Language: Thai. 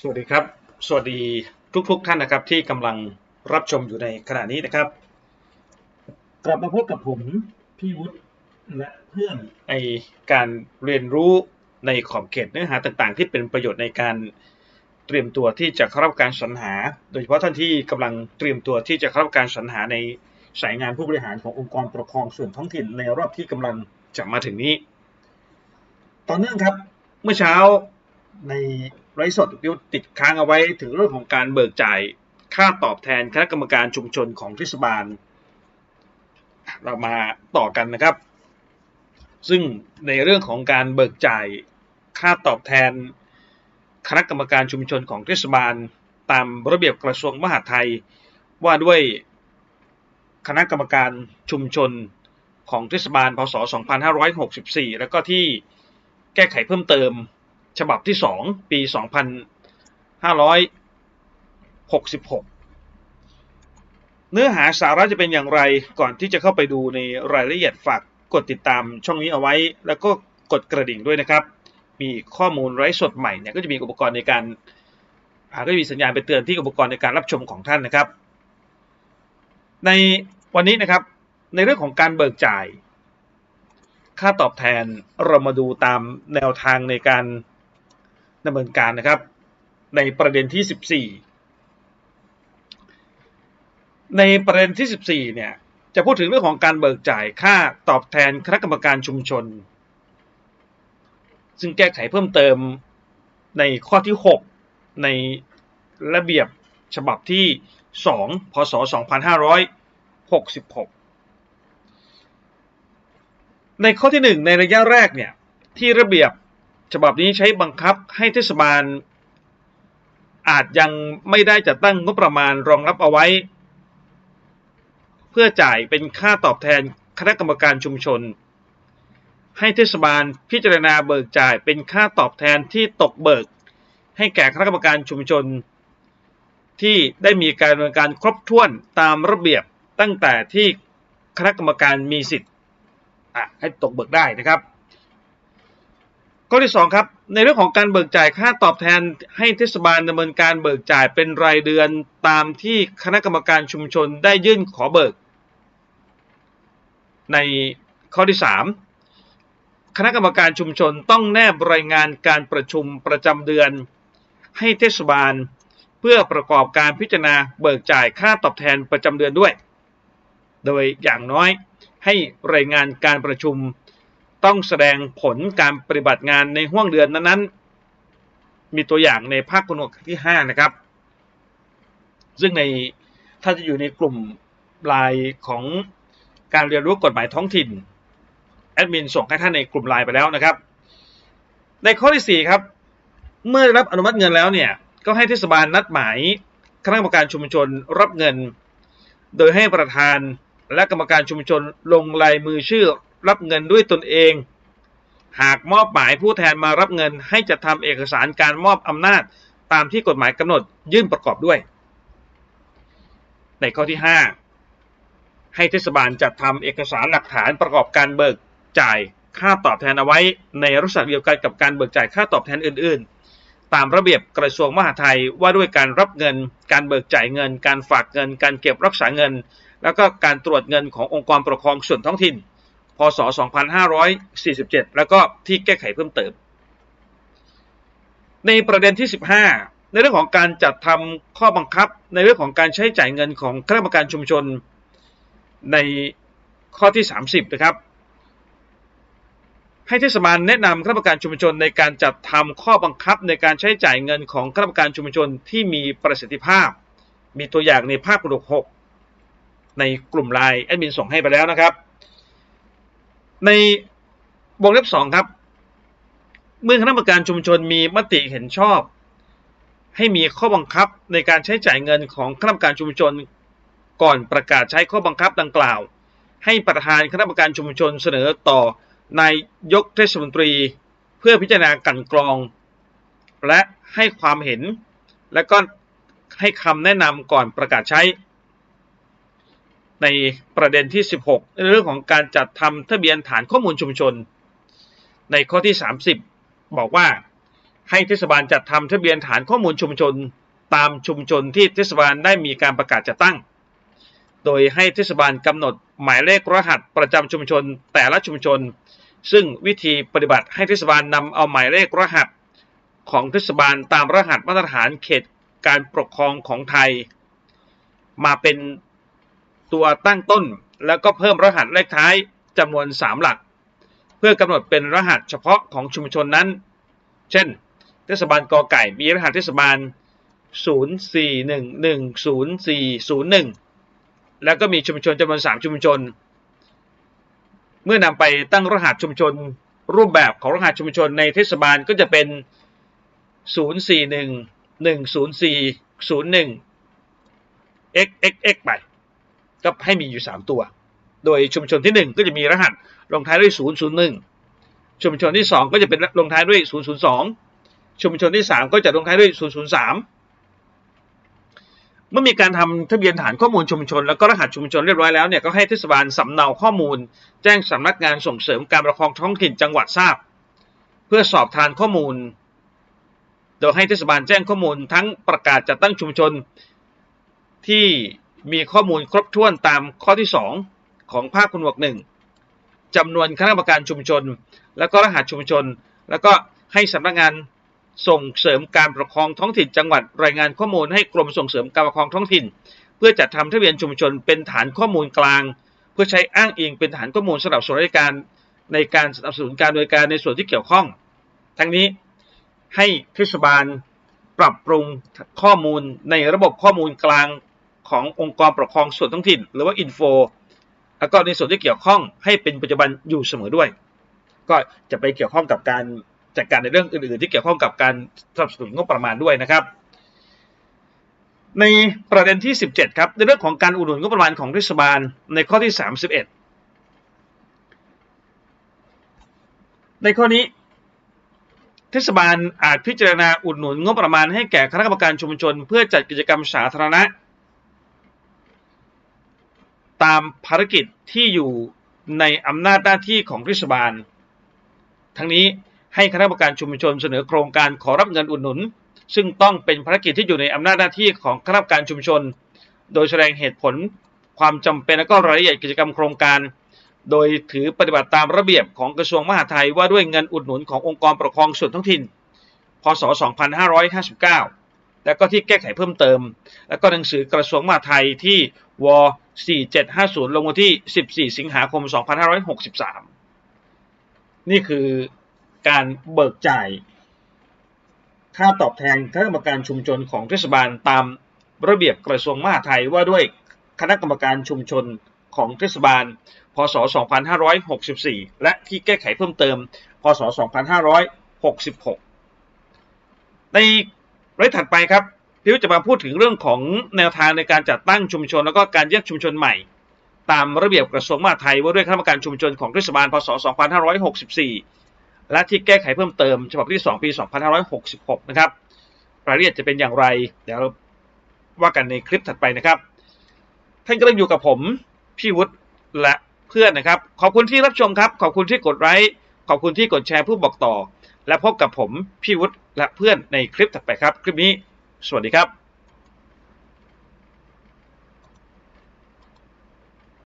สวัสดีครับ สวัสดีทุกๆทท่านนะครับที่กำลังรับชมอยู่ในขณะนี้นะครับ กลับมาพบกับผมพี่วุฒิและเพื่อนในการเรียนรู้ในขอบเขตเนื้อหาต่างๆ ที่เป็นประโยชน์ในการเตรียมตัวที่จะเข้ารับการสรรหา โดยเฉพาะท่านที่กำลังเตรียมตัวที่จะเข้ารับการสรรหาในสายงานผู้บริหารขององค์กรปกครองส่วนท้องถิ่นในรอบที่กำลังจะมาถึงนี้ ต่อเนื่องครับ เมื่อเช้าใน ไร้สดวิวติดค้างเอาไว้ถึงเรื่องของการเบิกจ่ายค่าตอบแทนคณะกรรมการชุมชนของเทศบาล เรามาต่อกันนะครับ ซึ่งในเรื่องของการเบิกจ่ายค่าตอบแทน คณะกรรมการชุมชนของเทศบาล ตามระเบียบกระทรวงมหาดไทย ว่าด้วยคณะกรรมการชุมชนของเทศบาลพศ 2564 แล้วก็ที่แก้ไขเพิ่มเติม ฉบับที่ 2 ปี 2566 เนื้อหาสาระจะเป็นอย่างไรก่อนที่จะเข้าไปดูในรายละเอียดฝากกดติดตามช่องนี้เอาไว้ แล้วก็กดกระดิ่งด้วยนะครับ มีข้อมูลไร้สดใหม่เนี่ยก็จะมีอุปกรณ์ในการก็จะมีสัญญาณไปเตือนที่อุปกรณ์ในการรับชมของท่านนะครับ ในวันนี้นะครับในเรื่องของการเบิกจ่าย ค่าตอบแทนเรามาดูตามแนวทางในการ ดำเนินการนะครับ ในประเด็นที่ 14 ในประเด็นที่ 14 เนี่ยจะพูดถึงเรื่องของการเบิกจ่ายค่าตอบแทนคณะกรรมการชุมชน ซึ่งแก้ไขเพิ่มเติมในข้อที่ 6 ในระเบียบฉบับที่ 2 พศ 2566 ในข้อที่ 1 ในระยะแรกเนี่ยที่ระเบียบ ฉบับนี้ใช้บังคับให้เทศบาล อาจยังไม่ได้จัดตั้งงบประมาณรองรับเอาไว้ เพื่อจ่ายเป็นค่าตอบแทนคณะกรรมการชุมชน ให้เทศบาลพิจารณาเบิกจ่ายเป็นค่าตอบแทนที่ตกเบิก ให้แก่คณะกรรมการชุมชน ที่ได้มีการดำเนินการครบถ้วนตามระเบียบตั้งแต่ที่คณะกรรมการมีสิทธิ์ให้ตกเบิกได้นะครับ ข้อที่ 2 ครับ ในเรื่องของการเบิกจ่ายค่าตอบแทนให้เทศบาลดำเนินการเบิกจ่ายเป็นรายเดือนตามที่คณะกรรมการชุมชนได้ยื่นขอเบิก ในข้อที่ 3 คณะกรรมการชุมชนต้องแนบรายงานการประชุมประจำเดือน ให้เทศบาล เพื่อประกอบการพิจารณาเบิกจ่ายค่าตอบแทนประจำเดือนด้วย โดยอย่างน้อยให้รายงานการประชุม ต้องแสดงผลการปฏิบัติงานในห่วงเดือนนั้นๆ มีตัวอย่างในภาคผนวกที่ 5 นะครับ ซึ่งในถ้าจะอยู่ในกลุ่มลายของการเรียนรู้กฎหมายท้องถิ่น แอดมินส่งให้ท่านในกลุ่มไลน์ไปแล้วนะครับ ในข้อที่ 4 ครับ เมื่อรับอนุมัติเงินแล้วเนี่ย ก็ให้เทศบาลนัดหมายคณะกรรมการชุมชนรับเงิน โดยให้ประธานและกรรมการชุมชนลงลายมือชื่อ รับเงินด้วยตนเอง หากมอบหมายผู้แทนมารับเงิน ให้จะทำเอกสารการมอบอำนาจตามที่กฎหมายกำหนดยื่นประกอบด้วย ในข้อที่ 5 ให้เทศบาลจัดทำเอกสารหลักฐานประกอบการเบิกจ่ายค่าตอบแทนเอาไว้ ในลักษณะเดียวกันกับการเบิกจ่ายค่าตอบแทนอื่น ๆ ตามระเบียบกระทรวงมหาดไทยว่าด้วยการรับเงิน การเบิกจ่ายเงิน การฝากเงิน การเก็บรักษาเงิน แล้วก็การตรวจเงินขององค์กรปกครองส่วนท้องถิ่น พศ 2547 แล้วก็ที่แก้ไขเพิ่มเติม ในประเด็นที่ 15 ในเรื่องของการจัดทำข้อบังคับในเรื่องของการใช้จ่ายเงินของคณะกรรมการชุมชนในข้อที่ 30 นะครับ ให้เทศบาลแนะนำคณะกรรมการชุมชนในการจัดทำข้อบังคับในการใช้จ่ายเงินของคณะกรรมการชุมชนที่มีประสิทธิภาพ มีตัวอย่างในภาคประดก6ในกลุ่มไลน์แอดมินส่งให้ไปแล้วนะครับ ในวงเล็บสองครับ เมื่อคณะกรรมการชุมชนมีมติเห็นชอบ ให้มีข้อบังคับในการใช้จ่ายเงินของคณะกรรมการชุมชน ก่อนประกาศใช้ข้อบังคับดังกล่าว ให้ประธานคณะกรรมการชุมชนเสนอต่อนายยกเทศมนตรี เพื่อพิจารณากันกรอง และให้ความเห็น และก็ให้คำแนะนำก่อนประกาศใช้ ในประเด็นที่ 16ในเรื่องของการจัดทำทะเบียนฐานข้อมูลชุมชน ในข้อที่ 30 บอกว่าให้เทศบาลจัดทำทะเบียนฐานข้อมูลชุมชน ตามชุมชนที่เทศบาลได้มีการประกาศจัดตั้ง โดยให้เทศบาลกำหนดหมายเลขรหัสประจำชุมชนแต่ละชุมชน ซึ่งวิธีปฏิบัติให้เทศบาลนำเอาหมายเลขรหัส ของเทศบาลตามรหัสมาตรฐานเขตการปกครองของไทย มาเป็น ตัวตั้งต้น แล้วก็เพิ่มรหัสเลขท้ายจำนวน 3 หลัก เพื่อกำหนดเป็นรหัสเฉพาะของชุมชนนั้น เช่น เทศบาลกอไก่มีรหัสเทศบาล 04110401 แล้วก็มีชุมชนจำนวน 3 ชุมชน เมื่อนำไปตั้งรหัสชุมชน รูปแบบของรหัสชุมชนในเทศบาลก็จะเป็น 04110401 xxx ไป ก็ให้มีอยู่ 3 ตัว โดยชุมชนที่ 1 ก็จะมีรหัสลงท้ายด้วย 001 ชุมชนที่ 2 ก็จะเป็นลงท้ายด้วย 002 ชุมชนที่ 3 ก็จะลงท้ายด้วย 003 เมื่อมีการทำทะเบียนฐานข้อมูลชุมชน แล้วก็รหัสชุมชนเรียบร้อยแล้วเนี่ยก็ให้เทศบาลสำเนาข้อมูล แจ้งสำนักงานส่งเสริมการปกครองท้องถิ่นจังหวัดทราบ เพื่อสอบทานข้อมูล โดยให้เทศบาลแจ้งข้อมูลทั้งประกาศจัดตั้งชุมชนที่ มีข้อมูลครบถ้วนตามข้อที่ 2 ของภาคคุณหมวกหนึ่งจำนวนคณะกรรมการชุมชน แล้วก็รหัสชุมชน แล้วก็ให้สำนักงานส่งเสริมการปกครองท้องถิ่นจังหวัดรายงานข้อมูลให้กรมส่งเสริมการปกครองท้องถิ่น เพื่อจัดทำทะเบียนชุมชนเป็นฐานข้อมูลกลาง เพื่อใช้อ้างอิงเป็นฐานข้อมูลสำหรับส่วนราชการในการสนับสนุนการดำเนินการในส่วนที่เกี่ยวข้อง ทั้งนี้ให้เทศบาลปรับปรุงข้อมูลในระบบข้อมูลกลาง ขององค์กรปกครองส่วนท้องถิ่น หรือว่าอินโฟแล้วก็ในส่วนที่เกี่ยวข้องให้เป็นปัจจุบันอยู่เสมอด้วย ก็จะไปเกี่ยวข้องกับการจัดการในเรื่องอื่น ๆ ที่เกี่ยวข้องกับการสนับสนุนงบประมาณด้วยนะครับ ในประเด็นที่ 17 ครับในเรื่องของการอุดหนุนงบประมาณของเทศบาลในข้อที่ 31 ในข้อนี้เทศบาลอาจพิจารณาอุดหนุนงบประมาณให้แก่คณะกรรมการชุมชน เพื่อจัดกิจกรรมสาธารณะ ตามภารกิจที่อยู่ในอำนาจหน้าที่ของเทศบาล ทั้งนี้ให้คณะกรรมการชุมชนเสนอโครงการขอรับเงินอุดหนุน ซึ่งต้องเป็นภารกิจที่อยู่ในอำนาจหน้าที่ของคณะกรรมการชุมชน โดยแสดงเหตุผลความจำเป็นและก็รายละเอียดกิจกรรมโครงการ โดยถือปฏิบัติตามระเบียบของกระทรวงมหาดไทยว่าด้วยเงินอุดหนุนขององค์กรปกครองส่วนท้องถิ่น พศ 2559 และก็ที่แก้ไขเพิ่มเติม และก็หนังสือกระทรวงมหาดไทยที่ว4750 ลงวันที่ 14 สิงหาคม 2563 นี่คือการเบิกจ่ายค่าตอบแทนคณะกรรมการชุมชนของเทศบาลตามระเบียบกระทรวงมหาดไทยว่าด้วยคณะกรรมการชุมชนของเทศบาล พศ 2564 และที่แก้ไขเพิ่มเติม พศ 2566 ใน รายถัดไปครับพี่วิจะมาพูดถึงเรื่องของแนวทางในการจัดตั้งชุมชน แล้วก็การแยกชุมชนใหม่ ตามระเบียบกระทรวงมหาดไทยว่าด้วยคณะกรรมการชุมชนของเทศบาลพศ 2564 และที่แก้ไขเพิ่มเติมฉบับที่ 2 ปี 2566 นะครับรายละเอียดจะเป็นอย่างไร เดี๋ยวว่ากันในคลิปถัดไปนะครับท่านก็ยังอยู่กับผมพี่วุฒิและเพื่อนนะครับ ขอบคุณที่รับชมครับ ขอบคุณที่กดไลค์ขอบคุณที่กดแชร์ผู้บอกต่อ และพบกับผมพี่วุฒิและเพื่อนในคลิปถัดไปครับ คลิปนี้ สวัสดีครับ